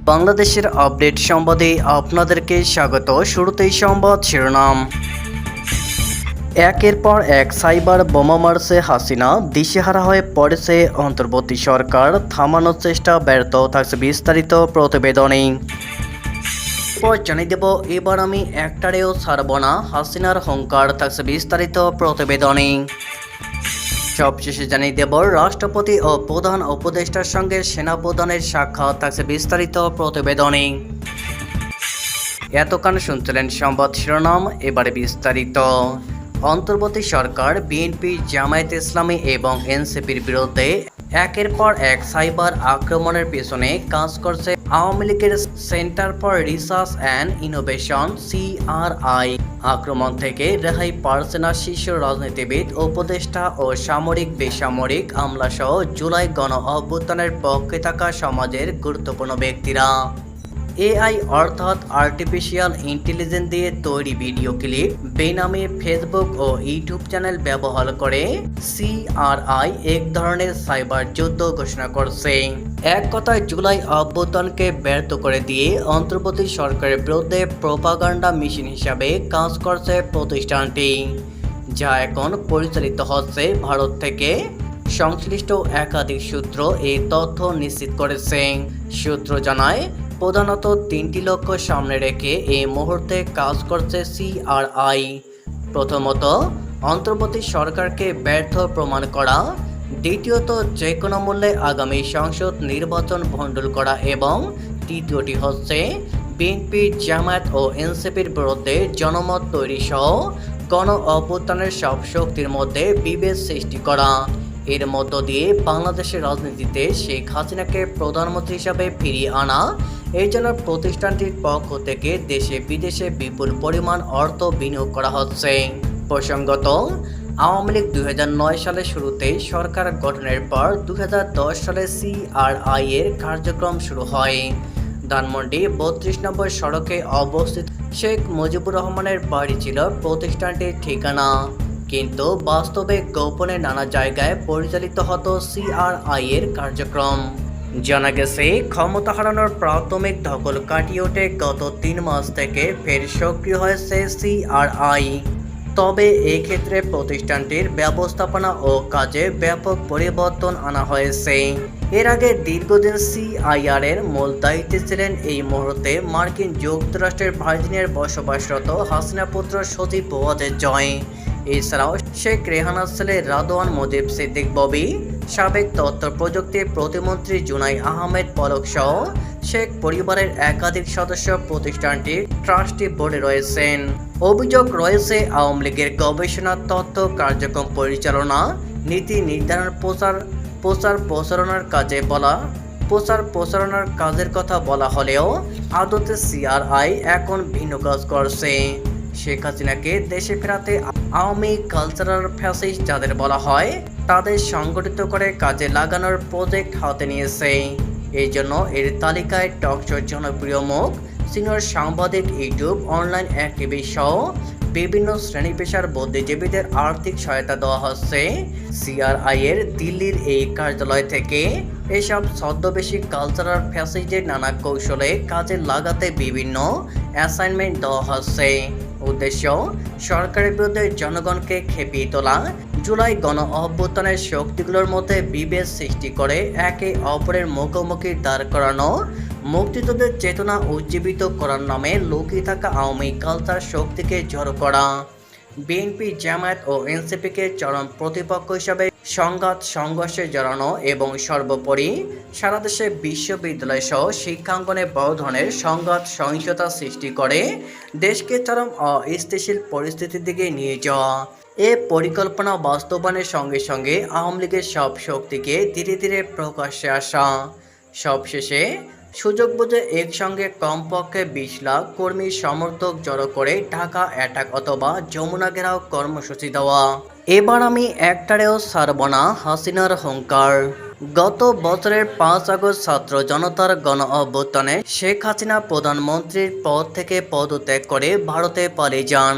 বাংলাদেশের আপডেট সংবাদে আপনাদেরকে স্বাগত। শুরুতেই সংবাদ শিরোনাম। একের পর এক সাইবার বোমা মারছে হাসিনা, দিশেহারা হয়ে পড়েছে অন্তর্বর্তী সরকার, থামানোর চেষ্টা ব্যর্থ থাকছে বিস্তারিত প্রতিবেদনে। পর জানিয়ে দেব, এবার আমি একটারেও ছাড়ব না, হাসিনার হংকার থাকছে বিস্তারিত প্রতিবেদনে। সবশেষে জানিয়ে দেব, রাষ্ট্রপতি ও প্রধান উপদেষ্টার সঙ্গে সেনাপ্রধানের সাক্ষাৎ থাকছে বিস্তারিত প্রতিবেদনে। এতক্ষণ শুনছিলেন সংবাদ শিরোনাম, এবারে বিস্তারিত। অন্তর্বর্তী সরকার, বিএনপি, জামায়াত ইসলামী এবং এনসিপির বিরুদ্ধে একের পর এক সাইবার আক্রমণের পেছনে কাজ করছে আওয়ামী লীগের centre for research and innovation, CRI. আক্রমণ থেকে রেহাই পারছে না শীর্ষ রাজনীতিবিদ, উপদেষ্টা ও সামরিক বেসামরিক আমলাসহ জুলাই গণ অভ্যুত্থানের পক্ষে থাকা সমাজের গুরুত্বপূর্ণ ব্যক্তিরা। এআই অর্থাৎ আর্টিফিশিয়াল ইন্টেলিজেন্স দিয়ে তৈরি ভিডিও ক্লিপ বেনামে ফেসবুক ও ইউটিউব চ্যানেল ব্যবহার করে সিআরআই এক ধরনের সাইবার যুদ্ধ ঘোষণা করছে। এক কথায় জুলাই অভ্যুত্থানকে ব্যর্থ করে দিয়ে অন্তর্বর্তী সরকারের বিরুদ্ধে প্রোপাগান্ডা মেশিন হিসাবে কাজ করছে প্রতিষ্ঠানটি, যা এখন পরিচালিত হচ্ছে ভারত থেকে। সংশ্লিষ্ট একাধিক সূত্র এই তথ্য নিশ্চিত করেছে। সূত্র জানায় প্রধানত তিনটি লক্ষ্য সামনে রেখে এই মুহূর্তে কাজ করছে সিআরআই। প্রথমত, অন্তর্বর্তী সরকারকে ব্যর্থ প্রমাণ করা। দ্বিতীয়ত যে কোনো মূল্যে আগামী সংসদ নির্বাচন ভণ্ডুল করা এবং তৃতীয়টি হচ্ছে, বিএনপি, জামায়াত ও এনসিপির বিরুদ্ধে জনমত তৈরি সহ গণ অভ্যুত্থানের সব শক্তির মধ্যে বিভেদ সৃষ্টি করা। এর মধ্য দিয়ে বাংলাদেশের রাজনীতিতে শেখ হাসিনাকে প্রধানমন্ত্রী হিসাবে ফিরিয়ে আনা এই জন্য প্রতিষ্ঠানটির পক্ষ থেকে দেশে বিদেশে বিপুল পরিমাণ অর্থ বিনিয়োগ করা হচ্ছে। প্রসঙ্গত, আওয়ামী লীগ দুই সালের শুরুতে সরকার গঠনের পর দু হাজার দশ সালে সিআরআই এর কার্যক্রম শুরু হয়। ধানমন্ডি বত্রিশ নম্বর সড়কে অবস্থিত শেখ মুজিবুর রহমানের বাড়ি ছিল প্রতিষ্ঠানটির ঠিকানা। কিন্তু বাস্তবে গোপনে নানা জায়গায় পরিচালিত হতো সিআরআই এর কার্যক্রম। জানা গেছে, ক্ষমতা হারানোর প্রাথমিক ধকল কাটিয়ে ওঠে গত তিন মাস থেকে ফের সক্রিয় হয়েছে সিআরআই। তবে এই ক্ষেত্রে প্রতিষ্ঠানটির ব্যবস্থাপনা ও কাজে ব্যাপক পরিবর্তন আনা হয়েছে। এর আগে দীর্ঘদিন সিআইআর এর মূল দায়িত্বে ছিলেন এই মুহূর্তে মার্কিন যুক্তরাষ্ট্রের ভার্জিনিয়ার বসবাসরত হাসিনা পুত্র ওয়াজের জয়। এছাড়াও শেখ রেহানার ছেলে রাদওয়ান মুজিব সিদ্দিক ববি, সাবেক তথ্য প্রযুক্তি প্রতিমন্ত্রী জুনাই আহমেদ পলক সহ শেখ পরিবারের একাধিক সদস্য প্রতিষ্ঠানটির ট্রাস্টি বোর্ডে রয়েছেন। অভিযোগ রয়েছে, আওয়ামী লীগের গবেষণা তথ্য কার্যক্রম পরিচালনা, নীতি নির্ধারণ প্রচার প্রচার প্রচারণার কাজে বলা, প্রচার প্রচারণার কাজের কথা বলা হলেও আদতে সিআরআই এখন ভিন্ন কাজ করছে। শেখ হাসিনাকে দেশে ফেরাতে আওয়ামী কালচারাল ফ্যাসিস্ট যাদের বলা হয়, তাদের সংগঠিত করে কাজে লাগানোর প্রজেক্ট হাতে নিয়েছে। এই জন্য এর তালিকায় টকশোর জনপ্রিয় মুখ সিনিয়র সাংবাদিক ইউটিউব অনলাইন অ্যাক্টিভিস্ট সহ বিভিন্ন শ্রেণি পেশার বুদ্ধিজীবীদের আর্থিক সহায়তা দেওয়া হচ্ছে। সিআরআই এর দিল্লির এই কার্যালয় থেকে এসব ছদ্মবেশী কালচারাল ফ্যাসিজের নানা কৌশলে কাজে লাগাতে বিভিন্ন অ্যাসাইনমেন্ট দেওয়া হচ্ছে। উদ্দেশ্য, সরকারের বিরুদ্ধে জনগণকে খেপিয়ে তোলা, জুলাই গণ অভ্যুত্থানের শক্তিগুলোর মধ্যে বিভেদ সৃষ্টি করে একে অপরের মুখোমুখি দাঁড় করানো, মুক্তিযুদ্ধের চেতনা উজ্জীবিত করার নামে লুকিয়ে থাকা আওয়ামী কালচার শক্তিকে জড়ো করা। বিএনপি জামায়াত ও এনসিপিকে চরম প্রতিপক্ষ হিসাবে সংঘাত, সংঘর্ষে জড়ানো এবং সর্বোপরি সারা দেশে বিশ্ববিদ্যালয় সহ শিক্ষাঙ্গনে বড় ধরনের সংঘাত, সহিংসতা সৃষ্টি করে দেশকে চরম অস্থিতিশীল পরিস্থিতির দিকে নিয়ে যাওয়া। এ পরিকল্পনা বাস্তবায়নের সঙ্গে সঙ্গে আওয়ামী লীগের সব শক্তিকে ধীরে ধীরে প্রকাশ্যে আসা। সবশেষে সুযোগ বুঝে একসঙ্গে কমপক্ষে বিশ লাখ কর্মী সমর্থক জড়ো করে ঢাকা অ্যাটাক অথবা যমুনা ঘেরাও কর্মসূচি দেওয়া। এবার আমি একটারেও ছাড়ব না হাসিনার হংকার গত বছরের পাঁচ আগস্ট ছাত্র জনতার গণ অভ্যুত্থানে শেখ হাসিনা প্রধানমন্ত্রীর পদ থেকে পদত্যাগ করে ভারতে পালিয়ে যান।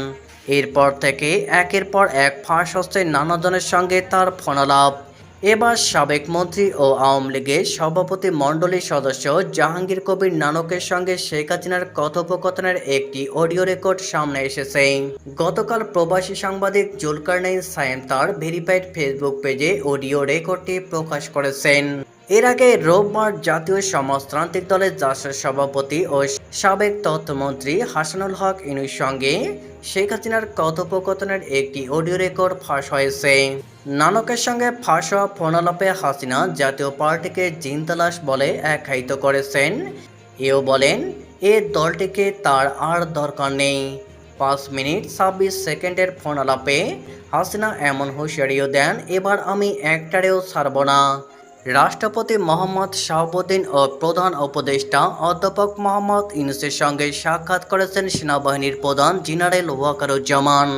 এরপর থেকে একের পর এক ফাঁস হচ্ছে নানাজনের সঙ্গে তার ফোনালাপ। এবার সাবেক মন্ত্রী ও আওয়ামী লীগের সভাপতি মণ্ডলীর সদস্য জাহাঙ্গীর কবির নানকের সঙ্গে শেখ হাসিনার কথোপকথনের একটি অডিও রেকর্ড সামনে এসেছে। গতকাল প্রবাসী সাংবাদিক জুলকারনাইন সায়েম তার ভেরিফাইড ফেসবুক পেজে অডিও রেকর্ডটি প্রকাশ করেছেন। এর আগে রোববার জাতীয় সমাজতান্ত্রিক দলের জাসের সভাপতি ও সাবেক তথ্যমন্ত্রী হাসানুল হক ইনুর সঙ্গে শেখ হাসিনার কথোপকথনের একটি অডিও রেকর্ড ফাঁস হয়েছে। নানকের সঙ্গে ফাঁস হওয়া ফোনালাপে হাসিনা জাতীয় পার্টিকে জিনতালাশ বলে আখ্যায়িত করেছেন। এও বলেন, এ দলটিকে তার আর দরকার নেই। পাঁচ মিনিট ছাব্বিশ সেকেন্ডের ফোনালাপে হাসিনা এমন হুঁশিয়ারিও দেন, এবার আমি একটারেও ছাড়ব না। রাষ্ট্রপতি মোহাম্মদ শাহাবুদ্দিন ও প্রধান উপদেষ্টা অধ্যাপক মোহাম্মদ ইউনুসের সঙ্গে সাক্ষাৎ করেছেন সেনাবাহিনীর প্রধান জেনারেল ওয়াকারুজ্জামান।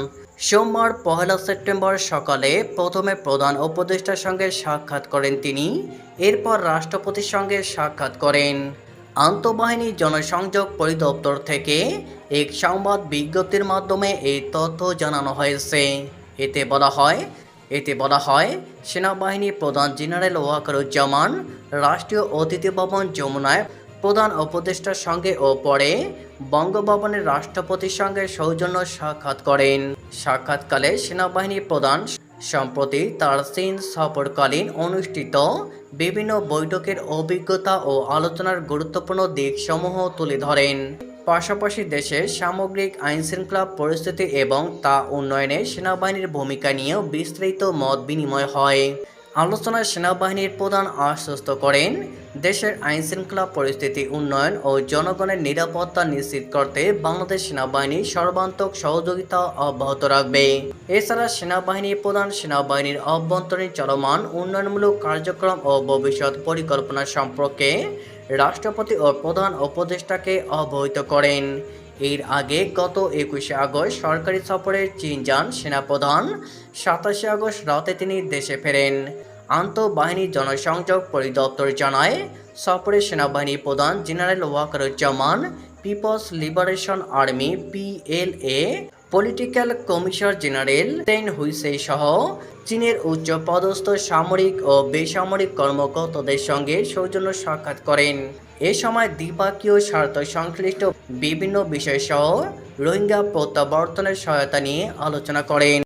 সোমবার পহেলা সেপ্টেম্বর সকালে প্রথমে প্রধান উপদেষ্টার সঙ্গে সাক্ষাৎ করেন তিনি, এরপর রাষ্ট্রপতির সঙ্গে সাক্ষাৎ করেন। আন্তঃবাহিনী জনসংযোগ পরিদপ্তর থেকে এক সংবাদ বিজ্ঞপ্তির মাধ্যমে এই তথ্য জানানো হয়েছে। এতে বলা হয় এতে বলা হয়, সেনাবাহিনী প্রধান জেনারেল ওয়াকারুজ্জামান, রাষ্ট্রীয় অতিথি ভবন যমুনায় প্রধান উপদেষ্টার সঙ্গে ও পরে বঙ্গভবনের রাষ্ট্রপতির সঙ্গে সৌজন্য সাক্ষাৎ করেন। সাক্ষাৎকালে সেনাবাহিনী প্রধান সম্প্রতি তার চীন সফরকালীন অনুষ্ঠিত বিভিন্ন বৈঠকের অভিজ্ঞতা ও আলোচনার গুরুত্বপূর্ণ দিকসমূহ তুলে ধরেন। পাশাপাশি দেশের সামগ্রিক আইনশৃঙ্খলা পরিস্থিতি এবং তা উন্নয়নে সেনাবাহিনীর ভূমিকা নিয়েও বিস্তৃত মত বিনিময় হয়। আলোচনায় সেনাবাহিনীর প্রধান আশ্বস্ত করেন, দেশের আইনশৃঙ্খলা পরিস্থিতি উন্নয়ন ও জনগণের নিরাপত্তা নিশ্চিত করতে বাংলাদেশ সেনাবাহিনী সর্বান্তক সহযোগিতা অব্যাহত রাখবে। এছাড়া সেনাবাহিনী প্রধান সেনাবাহিনীর অভ্যন্তরীণ চলমান উন্নয়নমূলক কার্যক্রম ও ভবিষ্যৎ পরিকল্পনা সম্পর্কে রাষ্ট্রপতি ও প্রধান উপদেষ্টাকে অবহিত করেন। এর আগে গত একুশে আগস্ট সরকারি সফরে চীন যান সেনাপ্রধান, সাতাশে আগস্ট রাতে তিনি দেশে ফেরেন। আন্তঃবাহিনী জনসংযোগ পরিদপ্তর জানায়, সফরে সেনাবাহিনী প্রধান general Wakeruzzaman, people's liberation army, PLA political commissioner general তেন হুইসে সহ চীনের উচ্চ পদস্থ সামরিক ও বেসামরিক কর্মকর্তাদের সঙ্গে সৌজন্য সাক্ষাৎ করেন। এ সময় দ্বিপাক্ষীয় স্বার্থ সংশ্লিষ্ট বিভিন্ন বিষয় সহ রোহিঙ্গা প্রত্যাবর্তনের সহায়তা নিয়ে আলোচনা করেন।